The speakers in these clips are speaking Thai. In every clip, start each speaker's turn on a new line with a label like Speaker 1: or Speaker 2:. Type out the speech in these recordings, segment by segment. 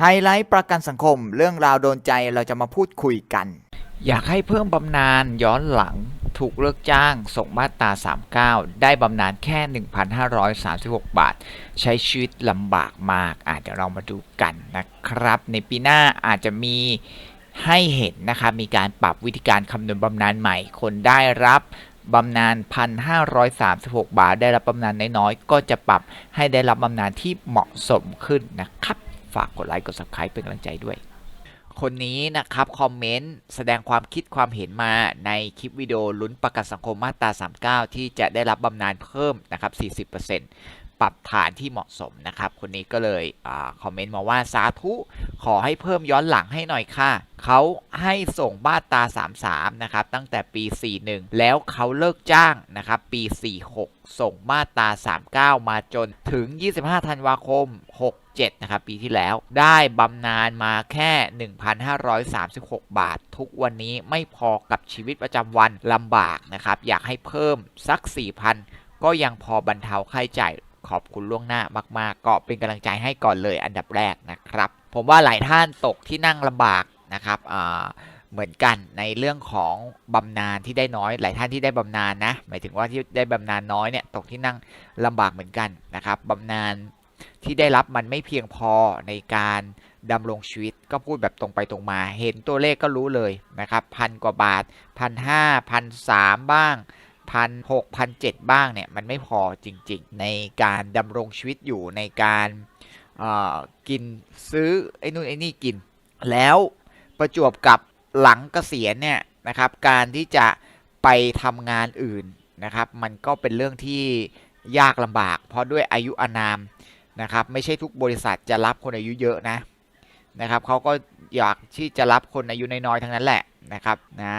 Speaker 1: ไฮไลท์ประกันสังคม เรื่องราวโดนใจเราจะมาพูดคุยกัน อยากให้เพิ่มบำนาญย้อนหลังถูกเลิกจ้างส่งมาตรา 39 ได้บำนาญแค่ 1,536 บาท ใช้ชีวิตลำบากมากอาจจะเรามาดูกันนะครับ ในปีหน้าอาจจะมีให้เห็นนะครับมีการปรับวิธีการคำนวณบำนาญใหม่ คนได้รับบำนาญ 1,536 บาท ได้รับบำนาญน้อยๆ ก็จะปรับให้ได้รับบำนาญที่เหมาะสมขึ้นนะครับ ฝากกดไลค์กด subscribe เป็นกำลังใจด้วย คนนี้นะครับ คอมเมนต์แสดงความคิดความเห็นมาในคลิปวิดีโอลุ้นประกันสังคมมาตรา 39 ที่จะได้รับบำนาญเพิ่มนะครับ 40%ปรับฐานที่เหมาะสมนะครับ คนนี้ก็เลยอคอมเมนต์มาว่าสาธุขอให้เพิ่มย้อนหลังให้หน่อยค่ะเขาให้ส่งมาตรา33 นะครับ ตั้งแต่ปี 41 แล้วเขาเลิกจ้างนะครับ ปี 46 ส่งมาตรา39 มาจนถึง 25 ธันวาคม 67นะครับ ปีที่แล้ว ได้บำนาญมาแค่ 1,536 บาท ทุกวันนี้ไม่พอกับชีวิตประจำวันลำบากนะครับ อยากให้เพิ่มสัก 4,000 ก็ยังพอบรรเทาค่าใช้จ่ายขอบคุณล่วงหน้ามาก ๆ ก็เป็นกำลังใจให้ก่อนเลยอันดับแรกนะครับ ผมว่าหลายท่านตกที่นั่งลำบากนะครับเหมือนกันในเรื่องของบำนาญที่ได้น้อย หลายท่านที่ได้บำนาญนะ หมายถึงว่าที่ได้บำนาญน้อยเนี่ยตกที่นั่งลำบากเหมือนกันนะครับบำนาญ ที่ได้รับมันไม่เพียงพอในการดำรงชีวิตก็พูดแบบตรงไปตรงมา เห็นตัวเลขก็รู้เลยนะครับพันกว่าบาทพันห้าพันสามบ้างพันหกพันเจ็ดบ้างเนี่ยมันไม่พอจริงๆ ในการดำรงชีวิตอยู่ในการกินซื้อไอ้นู่นไอ้นี่กิน แล้วประจวบกับหลังเกษียณเนี่ยนะครับการที่จะไปทำงานอื่นนะครับ มันก็เป็นเรื่องที่ยากลำบาก เพราะด้วยอายุอานาม นะครับไม่ใช่ทุกบริษัทจะรับคนอายุเยอะนะนะครับเขาก็อยากที่จะรับคนอายุน้อยๆทั้งนั้นแหละนะครับนะ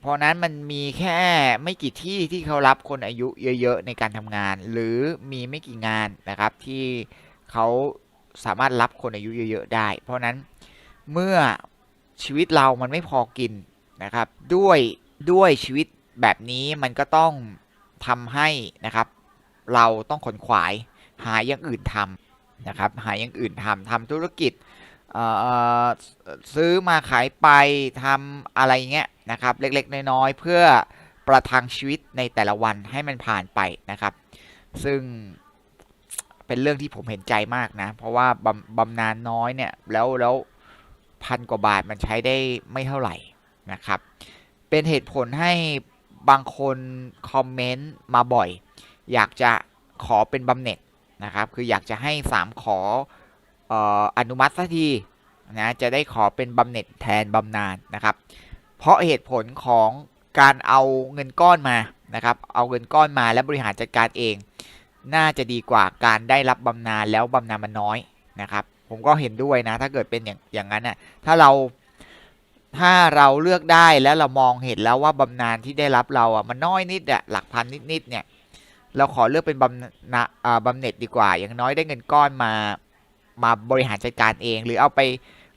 Speaker 1: เพราะนั้นมันมีแค่ไม่กี่ที่ที่เขารับคนอายุเยอะๆในการทำงาน หรือมีไม่กี่งานนะครับที่เขาสามารถรับคนอายุเยอะๆได้ เพราะนั้นเมื่อชีวิตเรามันไม่พอกินนะครับ ด้วยด้วยชีวิตแบบนี้มันก็ต้องทำให้นะครับ เราต้องขนขวาย หาอย่างอื่นทำนะครับ หาอย่างอื่นทำทำธุรกิจซื้อมาขายไปทำอะไรเงี้ยนะครับ เล็กๆ น้อยๆ เพื่อประทังชีวิตในแต่ละวันให้มันผ่านไปนะครับ ซึ่งเป็นเรื่องที่ผมเห็นใจมากนะ เพราะว่าบำบำนาญน้อยเนี่ย แล้วแล้วพันกว่าบาทมันใช้ได้ไม่เท่าไหร่นะครับ เป็นเหตุผลให้บางคนคอมเมนต์มาบ่อย อยากจะขอเป็นบำเหน็จ นะครับคืออยากจะให้ 3ขออออนุมัติสักทีนะจะได้ขอเป็นบำเหน็จแทนบำนาญนะครับ เพราะเหตุผลของการเอาเงินก้อนมานะครับเอาเงินก้อนมาแล้วบริหารจัดการเอง น่าจะดีกว่าการได้รับบำนาญแล้วบำนาญมันน้อยนะครับผมก็เห็นด้วยนะถ้าเกิดเป็นอย่างอย่างนั้นน่ะถ้าเราถ้าเราเลือกได้แล้วเรามองเห็นแล้วว่าบำนาญที่ได้รับเราอะมันน้อยนิดอะหลักพันนิดๆเนี่ย เราขอเลือกเป็นบำนาบำเหน็จดีกว่า อย่างน้อยได้เงินก้อนมา มาบริหารจัดการเอง หรือเอาไป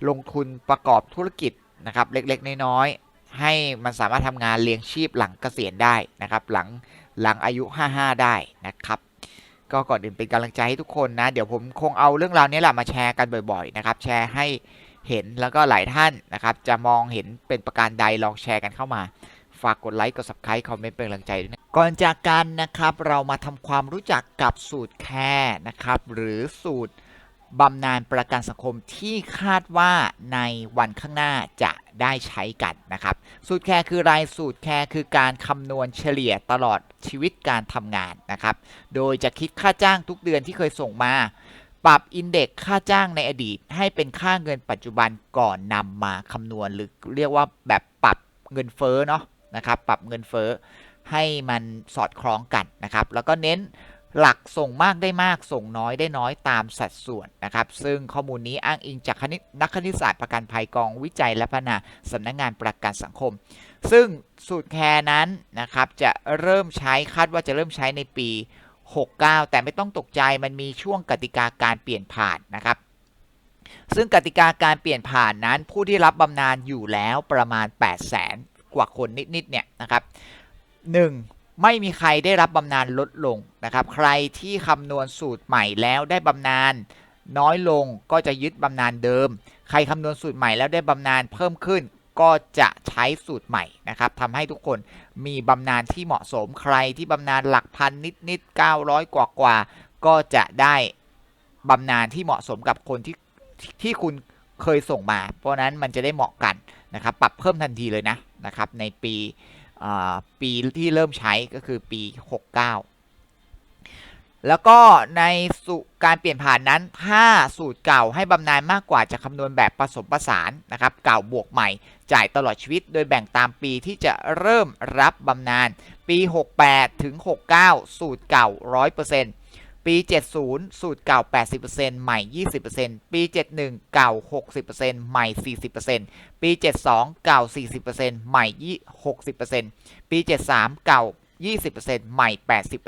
Speaker 1: ลงทุนประกอบธุรกิจนะครับ เล็กๆ น้อยๆ ให้มันสามารถทำงานเลี้ยงชีพหลังเกษียณได้นะครับ หลังหลังอายุ 55 ได้นะครับก็ก่อนอื่นเป็นกำลังใจให้ทุกคนนะ เดี๋ยวผมคงเอาเรื่องราวนี้แหละมาแชร์กันบ่อยๆนะครับ แชร์ให้เห็นแล้วก็หลายท่านนะครับ จะมองเห็นเป็นประการใดลองแชร์กันเข้ามา ฝากกดไลค์กด subscribe คอมเมนต์เป็นกำลังใจด้วยนะก่อนจากกันนะครับ เรามาทำความรู้จักกับสูตรแคร์นะครับ หรือสูตรบำนาญประกันสังคมที่คาดว่าในวันข้างหน้าจะได้ใช้กันนะครับ สูตรแคร์คือรายสูตรแคร์คือการคำนวณเฉลี่ยตลอดชีวิตการทำงานนะครับ โดยจะคิดค่าจ้างทุกเดือนที่เคยส่งมา ปรับอินเด็กค่าจ้างในอดีต ให้เป็นค่าเงินปัจจุบันก่อนนำมาคำนวณหรือเรียกว่าแบบปรับเงินเฟ้อเนาะ นะครับปรับเงินเฟ้อให้มันสอดคล้องกันนะครับ แล้วก็เน้นหลักส่งมากได้มากส่งน้อยได้น้อยตามสัดส่วนนะครับ ซึ่งข้อมูลนี้อ้างอิงจากคณิตนักคณิตศาสตร์ประกันภัยกองวิจัยและพัฒนาสำนักงานประกันสังคม ซึ่งสูตรแคร์นั้นนะครับจะเริ่มใช้คาดว่าจะเริ่มใช้ในปี 69 แต่ไม่ต้องตกใจมันมีช่วงกติกาการเปลี่ยนผ่านนะครับซึ่งกติกาการเปลี่ยนผ่านนั้นผู้ที่รับบำนาญอยู่แล้วประมาณ 8 0 0แสน กว่าคนนิดๆเนี่ยนะครับ 1. ไม่มีใครได้รับบำนาญลดลงนะครับ ใครที่คำนวณสูตรใหม่แล้วได้บำนาญน้อยลงก็จะยึดบำนาญเดิม ใครคำนวณสูตรใหม่แล้วได้บำนาญเพิ่มขึ้นก็จะใช้สูตรใหม่นะครับทำให้ทุกคนมีบำนาญที่เหมาะสมใครที่บำนาญหลักพันนิดนิดๆ900 กว่ากว่าก็จะได้บำนาญที่เหมาะสมกับคนที่ที่คุณเคยส่งมา เพราะนั้นมันจะได้เหมาะกันนะครับ ปรับเพิ่มทันทีเลยนะ นะครับในปีปีที่เริ่มใช้ก็คือปี 69 แล้วก็ในสูการเปลี่ยนผ่านนั้น ถ้าสูตรเก่าให้บำนาญมากกว่าจะคำนวณแบบผสมผสานนะครับเก่าบวกใหม่ จ่ายตลอดชีวิต โดยแบ่งตามปีที่จะเริ่มรับบำนาญปี 68 ถึง 69 สูตรเก่า 100% ปี 70 สูตรเก่า 80%ใหม่ 20%ปี 71 เก่า 60%ใหม่ 40%ปี 72 เก่า 40%ใหม่ 60%ปี 73 เก่า 20%ใหม่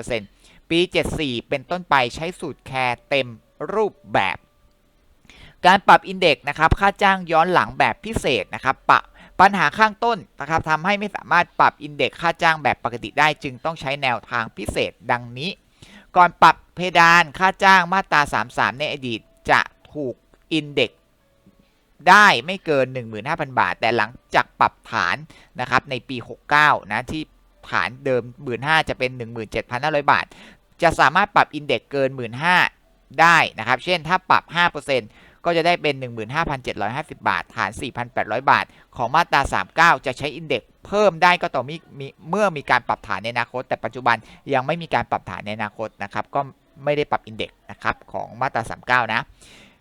Speaker 1: 80%ปี 74 เป็นต้นไปใช้สูตรแคร์เต็มรูปแบบ การปรับอินเด็กซ์นะครับ ค่าจ้างย้อนหลังแบบพิเศษนะครับปะปัญหาข้างต้นนะครับทำให้ไม่สามารถปรับอินเด็กซ์ค่าจ้างแบบปกติได้ จึงต้องใช้แนวทางพิเศษดังนี้ ก่อนปรับ เพดานค่าจ้างมาตรา 33 ในอดีตจะถูกอินเด็กได้ไม่เกิน 15,000 บาท แต่หลังจากปรับฐานนะครับในปี 69 นะที่ฐานเดิม 15,000 จะเป็น 17,500 บาท จะสามารถปรับอินเด็กเกิน 15,000 ได้นะครับ เช่นถ้าปรับ 5%ก็จะได้เป็น 15,750 บาท ฐาน 4,800 บาท ของมาตรา 39 จะใช้อินเด็กเพิ่มได้ก็ต่อมมีเมื่อมีการปรับฐานในอนาคต แต่ปัจจุบันยังไม่มีการปรับฐานในอนาคตนะครับก็ ไม่ได้ปรับอินเด็กซ์นะครับของมาตรา 39 นะ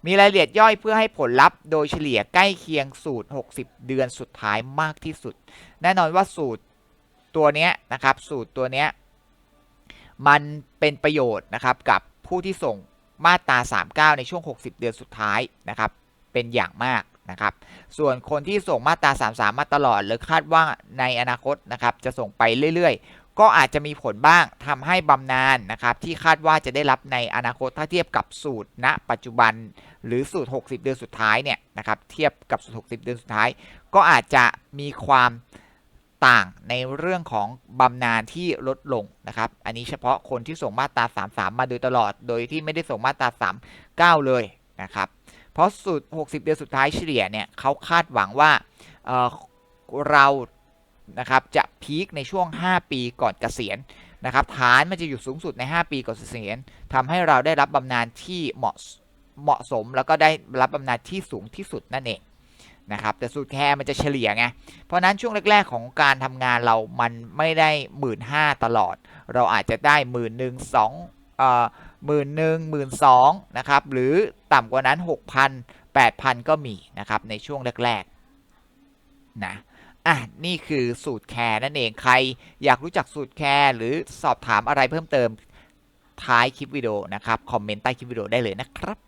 Speaker 1: มีรายละเอียดย่อยเพื่อให้ผลลัพธ์โดยเฉลี่ยใกล้เคียงสูตร 60 เดือนสุดท้ายมากที่สุด แน่นอนว่าสูตรตัวเนี้ยนะครับสูตรตัวเนี้ยมันเป็นประโยชน์นะครับกับผู้ที่ส่งมาตรา 39 ในช่วง 60 เดือนสุดท้ายนะครับเป็นอย่างมากนะครับ ส่วนคนที่ส่งมาตรา 33 มาตลอดหรือคาดว่าในอนาคตนะครับจะส่งไปเรื่อยๆ ก็อาจจะมีผลบ้างทำให้บำนาญนะครับที่คาดว่าจะได้รับในอนาคตถ้าเทียบกับสูตรณ ปัจจุบันหรือสูตร 60 เดือนสุดท้ายเนี่ยนะครับเทียบกับสูตร 60 เดือนสุดท้าย ก็อาจจะมีความต่างในเรื่องของบำนาญที่ลดลงนะครับ อันนี้เฉพาะคนที่ส่งมาตรา 33 มาโดยตลอด โดยที่ไม่ได้ส่งมาตรา 39 เลยนะครับ เพราะสูตร 60 เดือนสุดท้ายเฉลี่ยเนี่ยเขาคาดหวังว่าเเรา นะครับจะพีคในช่วง 5 ปีก่อนเกษียณนะครับฐานมันจะอยู่สูงสุดใน 5 ปีก่อนเกษียณทำให้เราได้รับบำนาญที่เหมาะเหมาะสม แล้วก็ได้รับบำนาญที่สูงที่สุดนั่นเองนะครับแต่สูตรแคร์มันจะเฉลี่ยไงเพราะนั้นช่วงแรก ๆ ของการทำงานเรามันไม่ได้หมื่นห้าตลอด เราอาจจะได้หมื่นหนึ่งสองเอ่อหมื่นหนึ่งหมื่นสองนะครับหรือต่ำกว่านั้นหกพันแปดพันก็มีนะครับในช่วงแรกๆนะ อะนี่คือสูตรแคร์นั่นเองใคร อยากรู้จักสูตรแคร์หรือสอบถามอะไรเพิ่มเติมท้ายคลิปวิดีโอนะครับ คอมเมนต์ใต้คลิปวิดีโอได้เลยนะครับ